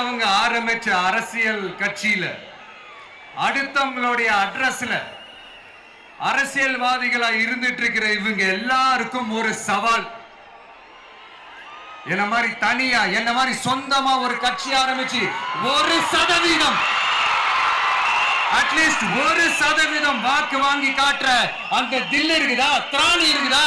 அவங்க ஆரம்பிச்ச அரசியல் கட்சியில அடுத்தவங்களுடைய அட்ரஸ்ல அரசியல்வாதிகளா இருந்துட்டு இருக்கிற இவங்க எல்லாருக்கும் ஒரு சவால். என்ன மாதிரி தனியா என்ன மாதிரி சொந்தமா ஒரு கட்சி ஆரம்பிச்சு ஒரு சதவீதம். அட்லீஸ்ட் ஒரு சதவீதம் வாக்கு வாங்கி காட்டுற அந்த தில் இருக்குதா திராணி இருக்குதா?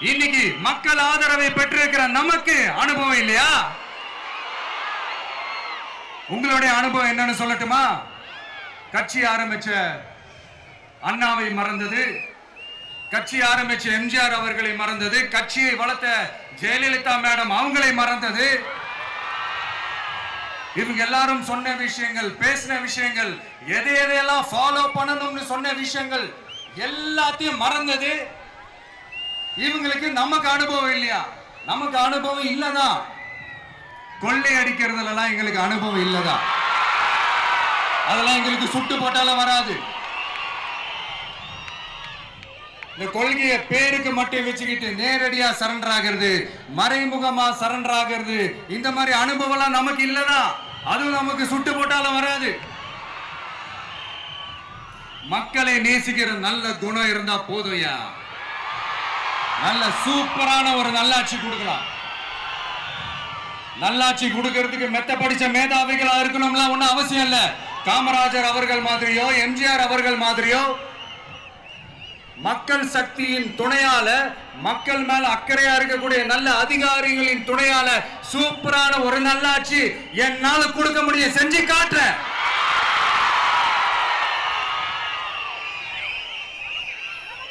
இன்னைக்கு மக்கள் ஆதரவை பெற்றிருக்கிற நமக்கு அனுபவம் இல்லையா? உங்களுடைய அனுபவம் என்னன்னு சொல்லட்டுமா? கட்சி ஆரம்பிச்ச அண்ணாவை மறந்தது. கட்சி ஆரம்பிச்ச எம்ஜிஆர் அவர்களை மறந்தது. கட்சியை வளர்த்த ஜெயலலிதா மேடம் அவங்களை மறந்தது. இவங்க எல்லாரும் சொன்ன விஷயங்கள் பேசின விஷயங்கள் எதை எதையெல்லாம் ஃபாலோ பண்ணணும்னு சொன்ன விஷயங்கள் எல்லாத்தையும் மறந்தது. இவங்களுக்கு நமக்கு அனுபவம் இல்லையா? நமக்கு அனுபவம் இல்லதா? கொள்ளை அடிக்கிறதுலாம் எங்களுக்கு அனுபவம் இல்லதா? அதெல்லாம் எங்களுக்கு சுட்டு போட்டாலும் வராது. இந்த கொள்கையை பேருக்கு மட்டும் வச்சுக்கிட்டு நேரடியா சரண்டர் ஆகிறது மறைமுகமா சரண்டர் ஆகிறது இந்த மாதிரி அனுபவம்லாம் நமக்கு இல்லதா? அதுவும் நமக்கு சுட்டு போட்டாலும் வராது. மக்களை நேசிக்கிற நல்ல குணம் இருந்தா போதும்யா நல்ல சூப்பரான ஒரு நல்லாட்சி கொடுக்கலாம். நல்லாட்சி கொடுக்கறதுக்கு மெத்த படிச்ச மேதாவிகளா இருக்கணும்லாம் ஒண்ணும் அவசியம் இல்ல. காமராஜர் அவர்கள் மாதிரியோ எம்ஜிஆர் அவர்கள் மாதிரியோ மக்கள் சக்தியின் துணையால மக்கள் மேல அக்கறையா இருக்கக்கூடிய நல்ல அதிகாரிகளின் துணையால சூப்பரான ஒரு நல்லாட்சி என்னால கொடுக்க முடியும். செஞ்சு காட்டுறேன்.